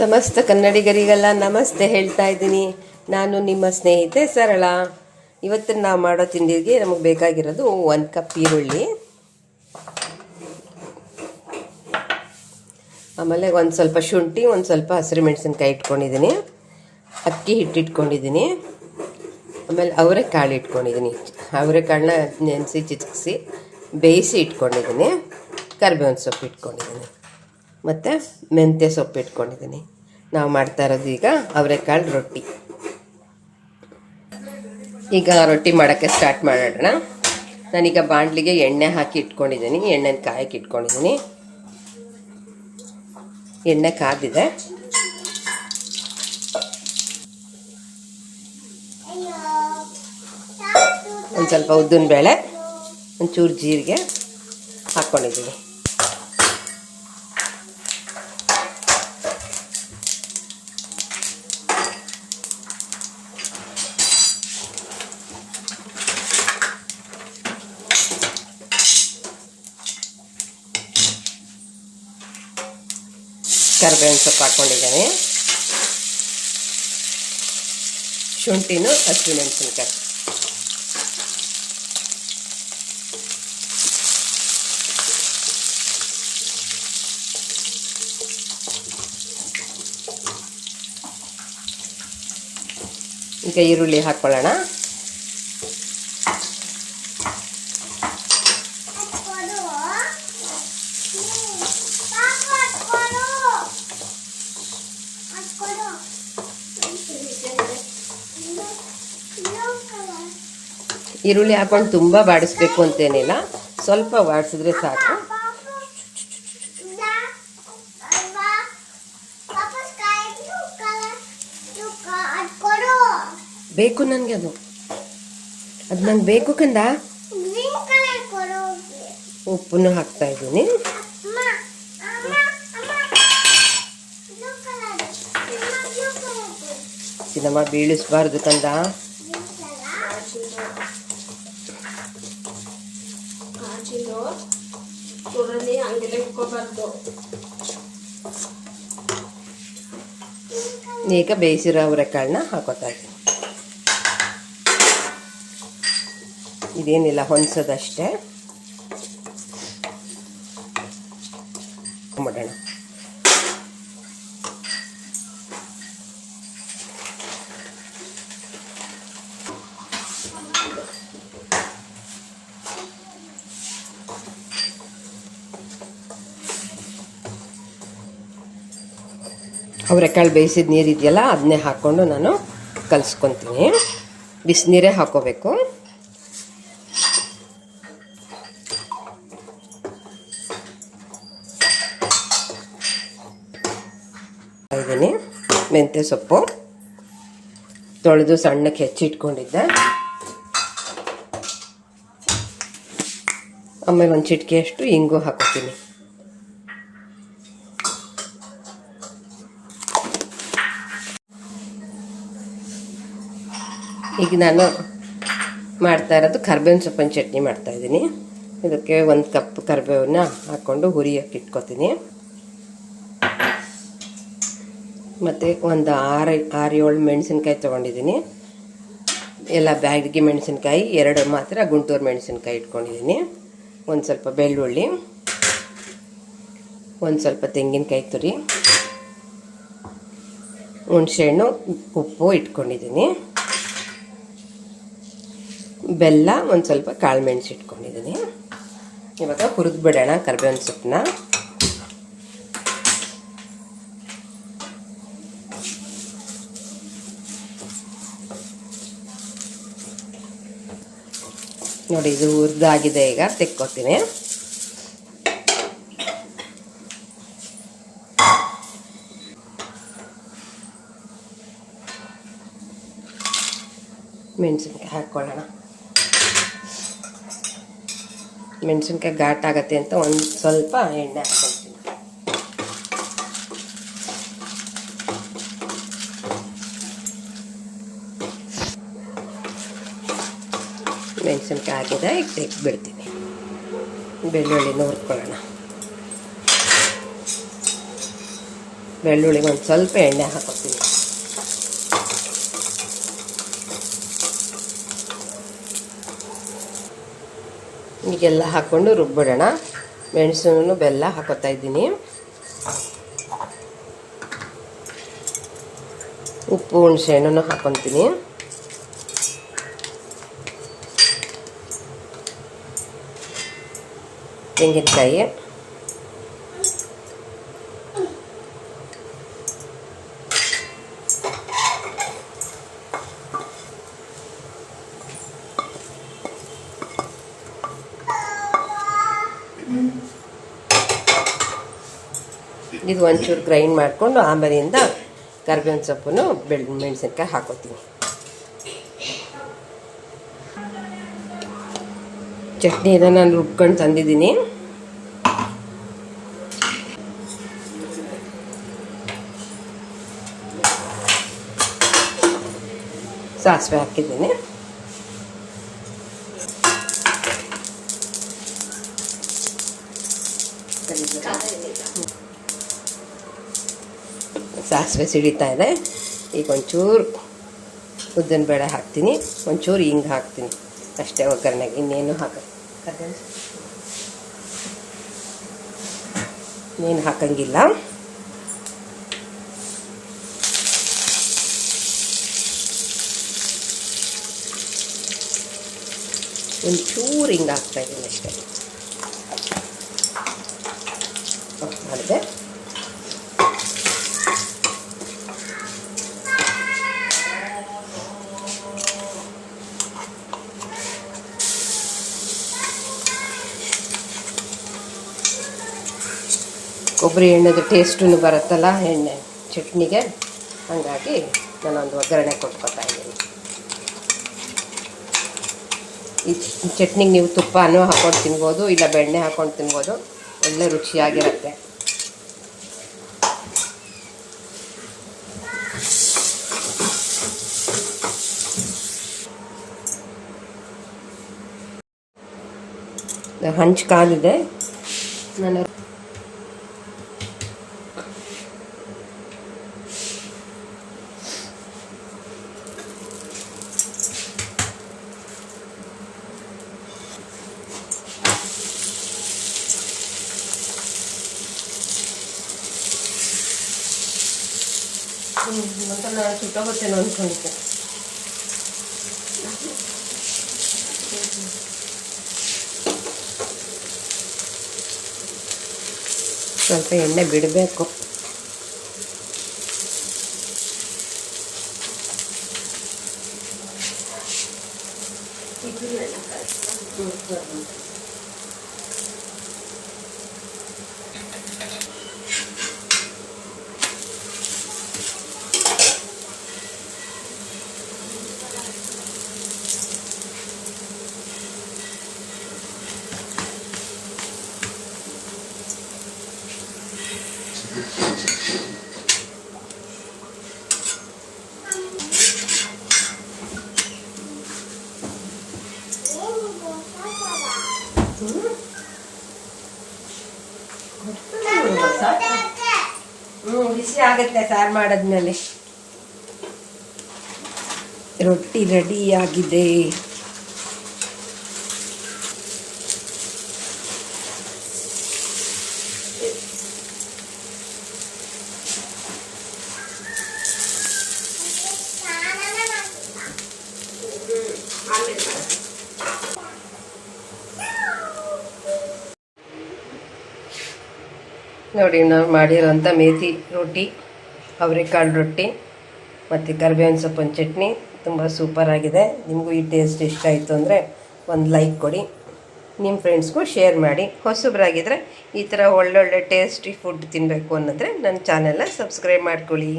ಸಮಸ್ತ ಕನ್ನಡಿಗರಿಗೆಲ್ಲ ನಮಸ್ತೆ ಹೇಳ್ತಾ ಇದ್ದೀನಿ. ನಾನು ನಿಮ್ಮ ಸ್ನೇಹಿತೆ ಸರಳ. ಇವತ್ತು ನಾವು ಮಾಡೋ ತಿಂಡಿಗೆ ನಮಗೆ ಬೇಕಾಗಿರೋದು ಒಂದು ಕಪ್ ಈರುಳ್ಳಿ. ಆಮೇಲೆ ಒಂದು ಸ್ವಲ್ಪ ಶುಂಠಿ, ಒಂದು ಸ್ವಲ್ಪ ಹಸಿರು ಮೆಣಸಿನ್ಕಾಯಿ ಇಟ್ಕೊಂಡಿದ್ದೀನಿ. ಅಕ್ಕಿ ಹಿಟ್ಟು ಇಟ್ಕೊಂಡಿದ್ದೀನಿ ಆಮೇಲೆ ಅವರೆಕಾಳು ಇಟ್ಕೊಂಡಿದ್ದೀನಿ. ಅವರೆಕಾಳನ್ನ ನೆನೆಸಿ ಚಿಚ್ಕಿಸಿ ಬೇಯಿಸಿ ಇಟ್ಕೊಂಡಿದ್ದೀನಿ. ಕರಿಬೇವಿನ ಸೊಪ್ಪು ಇಟ್ಕೊಂಡಿದ್ದೀನಿ. ಮತ್ತು ಮೆಂತ್ಯ ಸೊಪ್ಪು ಇಟ್ಕೊಂಡಿದ್ದೀನಿ. ನಾವು ಮಾಡ್ತಾ ಇರೋದು ಈಗ ಅವರೆಕಾಳು ರೊಟ್ಟಿ. ಈಗ ರೊಟ್ಟಿ ಮಾಡೋಕ್ಕೆ ಸ್ಟಾರ್ಟ್ ಮಾಡೋಣ. ನಾನೀಗ ಬಾಂಡ್ಲಿಗೆ ಎಣ್ಣೆ ಹಾಕಿ ಇಟ್ಕೊಂಡಿದ್ದೀನಿ. ಎಣ್ಣೆನ ಕಾಯಕ್ಕೆ ಇಟ್ಕೊಂಡಿದ್ದೀನಿ. ಎಣ್ಣೆ ಕಾದಿದೆ. ಒಂದು ಸ್ವಲ್ಪ ಉದ್ದಿನ ಬೇಳೆ, ಒಂಚೂರು ಜೀರಿಗೆ ಹಾಕ್ಕೊಂಡಿದ್ದೀನಿ ಕರಿಬೇವಿನ ಸೊಪ್ಪು ಹಾಕ್ಕೊಂಡಿದ್ದೀನಿ ಶುಂಠಿನೂ ಹಸಿಮೆಣಸಿನ್ಕಾಯಿ ಈಗ ಈರುಳ್ಳಿ ಹಾಕ್ಕೊಳ್ಳೋಣ ಈರುಳ್ಳಿ ಹಾಕೊಂಡು ತುಂಬ ಬಾಡಿಸ್ಬೇಕು ಅಂತೇನಿಲ್ಲ, ಸ್ವಲ್ಪ ಬಾಡಿಸಿದ್ರೆ ಸಾಕು. ಬೇಕು ನನಗೆ ಅದು. ಅದು ನಂಗೆ ಬೇಕು ಕಂದ? ಉಪ್ಪನ್ನು ಹಾಕ್ತಾ ಇದ್ದೀನಿ. ಸಿನಿಮಾ ಬೀಳಿಸ್ಬಾರ್ದು ಕಂದ. ಇಟ್ಕೋಬಾರ್ದು ಈಗ ಬೇಯಿಸಿರೋ ಅವರೆಕಾಳನ್ನ ಹಾಕೋತಾ ಇದ್ದೀನಿ. ಇದೇನಿಲ್ಲ ಹೊಂದ್ಸೋದಷ್ಟೇ ಮಾಡೋಣ. ಅವರೆಕಾಳು ಬೇಯಿಸಿದ ನೀರು ಇದೆಯಲ್ಲ ಅದನ್ನೇ ಹಾಕ್ಕೊಂಡು ನಾನು ಕಲಿಸ್ಕೊತೀನಿ. ಬಿಸಿನೀರೇ ಹಾಕೋಬೇಕು. ಇದ್ದೀನಿ ಮೆಂತ್ಯ ಸೊಪ್ಪು. ತೊಳೆದು ಸಣ್ಣಕ್ಕೆ ಹೆಚ್ಚಿಟ್ಕೊಂಡಿದ್ದೆ. ಆಮೇಲೆ ಒಂದು ಚಿಟಿಕೆಯಷ್ಟು ಇಂಗು ಹಾಕೋತೀನಿ. ಈಗ ನಾನು ಮಾಡ್ತಾ ಇರೋದು ಕರ್ಬೇವಿನ ಸೊಪ್ಪಿನ ಚಟ್ನಿ ಮಾಡ್ತಾ ಇದ್ದೀನಿ. ಇದಕ್ಕೆ ಒಂದು ಕಪ್ ಕರಿಬೇವನ್ನ ಹಾಕ್ಕೊಂಡು ಹುರಿಯೋಕೆ ಇಟ್ಕೊತೀನಿ. ಮತ್ತು ಒಂದು ಆರು ಆರು ಏಳು ಮೆಣಸಿನ್ಕಾಯಿ ತೊಗೊಂಡಿದ್ದೀನಿ. ಎಲ್ಲ ಬ್ಯಾಡ್ಗೆ ಮೆಣಸಿನ್ಕಾಯಿ, ಎರಡು ಮಾತ್ರ ಗುಂಟೂರು ಮೆಣಸಿನ್ಕಾಯಿ ಇಟ್ಕೊಂಡಿದ್ದೀನಿ. ಒಂದು ಸ್ವಲ್ಪ ಬೆಳ್ಳುಳ್ಳಿ, ಒಂದು ಸ್ವಲ್ಪ ತೆಂಗಿನಕಾಯಿ ತುರಿ, ಹುಣಸೆಹಣ್ಣು, ಉಪ್ಪು ಇಟ್ಕೊಂಡಿದ್ದೀನಿ. ಬೆಲ್ಲ ಒಂದು ಸ್ವಲ್ಪ ಕಾಳು ಮೆಣಸು ಇಟ್ಕೊಂಡಿದ್ದೀನಿ ಇವಾಗ ಹುರಿದು ಬಿಡೋಣ ಕರ್ಬೇವಿನ ಸೊಪ್ಪನ್ನ. ನೋಡಿ ಇದು ಹುರಿದಾಗಿದೆ ಈಗ, ತೆಕ್ಕೋತೀನಿ. ಮೆಣಸಿನ್ಕಾಯಿ ಹಾಕ್ಕೊಳ್ಳೋಣ ಮೆಣಸಿನ್ಕಾಯಿ ಘಾಟ್ ಆಗತ್ತೆ ಅಂತ ಒಂದು ಸ್ವಲ್ಪ ಎಣ್ಣೆ ಹಾಕ್ಕೊಳ್ತೀನಿ ಮೆಣಸಿನ್ಕಾಯಿ ಹಾಕಿದ ತೆಗ್ದು ಬಿಡ್ತೀನಿ ಬೆಳ್ಳುಳ್ಳಿನ ಹುರ್ಕೊಳ್ಳೋಣ ಬೆಳ್ಳುಳ್ಳಿಗೆ ಒಂದು ಸ್ವಲ್ಪ ಎಣ್ಣೆ ಹಾಕೋತೀನಿ ಈಗೆಲ್ಲ ಹಾಕ್ಕೊಂಡು ರುಬ್ಬಿಡೋಣ. ಮೆಣಸನ್ನು ಬೆಲ್ಲ ಹಾಕೋತಾ ಇದ್ದೀನಿ. ಉಪ್ಪು ಹುಣಸೆ ಹಣ್ಣನ್ನು ಹಾಕೊತೀನಿ. ತೆಂಗಿನಕಾಯಿ. ಇದು ಒಂಚೂರು ಗ್ರೈಂಡ್ ಮಾಡಿಕೊಂಡು ಆಮೇಲಿಂದ ಕರ್ಬೇವಿನ ಸೊಪ್ಪನ್ನು ಬೆಳ್ ಮೆಣಸಿನ್ಕಾಯಿ ಹಾಕೋತೀನಿ ಚಟ್ನಿನ ನಾನು ರುಬ್ಕೊಂಡು ತಂದಿದ್ದೀನಿ. ಸಾಸಿವೆ ಹಾಕಿದ್ದೀನಿ. ಸಾಸಿವೆ ಸಿಡಿತಾ ಇದೆ. ಈಗ ಒಂಚೂರು ಉದ್ದಿನ ಬೇಳೆ ಹಾಕ್ತೀನಿ. ಒಂಚೂರು ಹಿಂಗೆ ಹಾಕ್ತೀನಿ. ಅಷ್ಟೇ ಒಗ್ಗರಣೆಗೆ. ಇನ್ನೇನು ಹಾಕ ಇನ್ನೇನು ಹಾಕಂಗಿಲ್ಲ. ಒಂಚೂರು ಹಿಂಗೆ ಹಾಕ್ತಾ ಇದ್ದೀನಿ ಅಷ್ಟೇ. ಮಾಡಿದೆ. ಕೊಬ್ಬರಿ ಎಣ್ಣೆದು ಟೇಸ್ಟೂ ಬರುತ್ತಲ್ಲ, ಎಣ್ಣೆ ಚಟ್ನಿಗೆ. ಹಾಗಾಗಿ ನಾನೊಂದು ಒಗ್ಗರಣೆ ಕೊಟ್ಕೊತಾ ಇದ್ದೀನಿ. ಈ ಚಟ್ನಿಗೆ ನೀವು ತುಪ್ಪನೂ ಹಾಕ್ಕೊಂಡು ತಿನ್ಬೋದು, ಇಲ್ಲ ಬೆಣ್ಣೆ ಹಾಕೊಂಡು ತಿನ್ಬೋದು. ಒಳ್ಳೆ ರುಚಿಯಾಗಿರುತ್ತೆ. ಹಂಚು ಕಾಲಿದೆ. ನಾನು ಮತ್ತೆ ನಾನು ಸುಟ್ಟೋಗುತ್ತೇನೋ ಅಂದ್ಕೊಂಡಿದ್ದೆ ಸ್ವಲ್ಪ ಎಣ್ಣೆ ಬಿಡಬೇಕು ಹ್ಞೂ ಬಿಸಿ ಆಗುತ್ತೆ ಸಾರು ಮಾಡಿದ್ಮೇಲೆ. ರೊಟ್ಟಿ ರೆಡಿ ಆಗಿದೆ. ನೋಡಿ ನಾವು ಮಾಡಿರೋಂಥ ಮೇಥಿ ರೊಟ್ಟಿ, ಅವರೆಕಾಳು ರೊಟ್ಟಿ, ಮತ್ತು ಕರಿಬೇವಿನ ಸೊಪ್ಪಿನ ಚಟ್ನಿ ತುಂಬ ಸೂಪರಾಗಿದೆ ನಿಮಗೂ ಈ ಟೇಸ್ಟ್ ಇಷ್ಟ ಆಯಿತು ಅಂದರೆ ಒಂದು ಲೈಕ್ ಕೊಡಿ. ನಿಮ್ಮ ಫ್ರೆಂಡ್ಸ್ಗೂ ಶೇರ್ ಮಾಡಿ. ಹೊಸಬ್ರಾಗಿದ್ದರೆ ಈ ಥರ ಒಳ್ಳೊಳ್ಳೆ ಟೇಸ್ಟಿ ಫುಡ್ ತಿನ್ನಬೇಕು ಅನ್ನೋದ್ರೆ ನನ್ನ ಚಾನೆಲ್ನ ಸಬ್ಸ್ಕ್ರೈಬ್ ಮಾಡ್ಕೊಳ್ಳಿ.